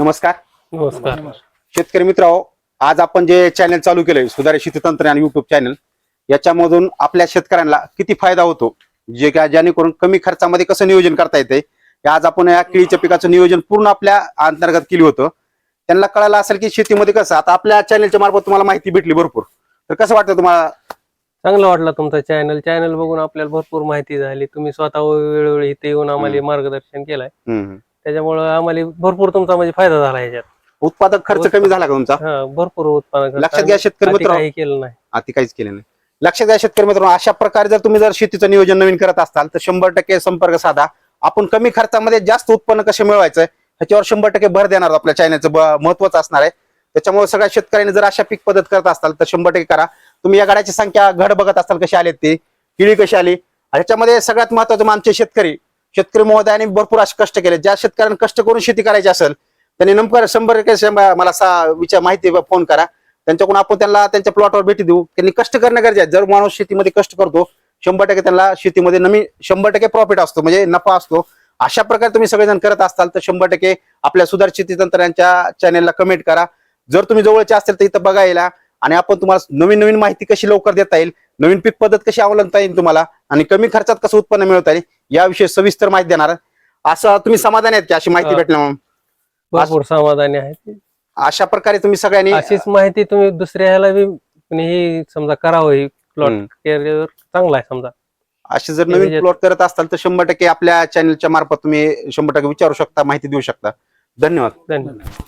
नमस्कार. नमस्कार. शेतकरी मित्र आज आपण जे चॅनल चालू केलंय सुधारित शेती तंत्रज्ञान युट्यूब चॅनल याच्यामधून आपल्या शेतकऱ्यांना किती फायदा होतो? जे काय जेणेकरून कमी खर्चामध्ये कसं नियोजन करता येते? आज आपण या केळीच्या पिकाचं नियोजन पूर्ण आपल्या अंतर्गत केली होतं. त्यांना कळालं असेल की शेतीमध्ये कसं आता आपल्या चॅनलच्या मार्फत तुम्हाला माहिती भेटली भरपूर. तर कसं वाटतं तुम्हाला? चांगलं वाटलं तुमचा चॅनल चॅनल बघून आपल्याला भरपूर माहिती झाली. तुम्ही स्वतः वेळोवेळी इथे येऊन आम्हाला मार्गदर्शन केलंय. त्याच्यामुळे आम्हाला भरपूर तुमचा म्हणजे फायदा झाला ह्याच्यात. उत्पादक खर्च कमी झाला का तुमचा? हा भरपूर उत्पन्न लक्षात घ्या शेतकरी मित्र काही केलं नाही. आधी काहीच केलं नाही. लक्षात घ्या शेतकरी मित्रांनो अशा प्रकारे जर तुम्ही जर शेतीचं नियोजन नवीन करत असाल तर शंभर टक्के संपर्क साधा. आपण कमी खर्चामध्ये जास्त उत्पन्न कसं मिळवायचं ह्याच्यावर शंभर टक्के भर देणार आहोत आपल्या चॅनलचं महत्वाचं असणार आहे. त्याच्यामुळे सगळ्या शेतकऱ्यांनी जर अशा पीक पद्धत करत असाल तर शंभर टक्के करा. तुम्ही या गाड्याची संख्या घड बघत असाल कशी आली ती किळी कशी आली ह्याच्यामध्ये सगळ्यात महत्वाचं म्हणजे आमचे शेतकरी. शेतकरी महोदयाने भरपूर असे कष्ट केले. ज्या शेतकऱ्यांना कष्ट करून शेती करायची असेल त्यांनी नमकर शंभर टक्के मला सा विचार माहिती फोन करा. त्यांच्याकडून आपण त्यांना त्यांच्या प्लॉटवर भेटी देऊ. त्यांनी कष्ट करणं गरजे आहे. जर माणूस शेतीमध्ये कष्ट करतो शंभर टक्के त्यांना शेतीमध्ये नमी शंभर टक्के प्रॉफिट असतो. म्हणजे नफा असतो. अशा प्रकारे तुम्ही सगळेजण करत असाल तर शंभर टक्के आपल्या सुधार शेती तंत्रांच्या चॅनेलला कमेंट करा. जर तुम्ही जवळचे असेल तर इथं बघायला. आणि आपण तुम्हाला नवीन नवीन माहिती कशी लवकर देता येईल नवीन पीक पद्धत कशी अवलंबता येईल तुम्हाला आणि कमी खर्चात कसं उत्पन्न मिळवता येईल याविषयी सविस्तर माहिती देणार. असं तुम्ही समाधानी आहेत की? अशी माहिती. भेटल्यामुळे भरपूर समाधानी आहे अशा प्रकारे तुम्ही सगळ्यांनी अशीच माहिती तुम्ही दुसऱ्या ह्याला बी कुणी ही समजा करावं ही प्लॉट चांगला आहे समजा. असे जर नवीन प्लॉट करत असाल तर शंभर टक्के आपल्या चॅनलच्या मार्फत तुम्ही शंभर टक्के विचारू शकता माहिती देऊ शकता. धन्यवाद. धन्यवाद.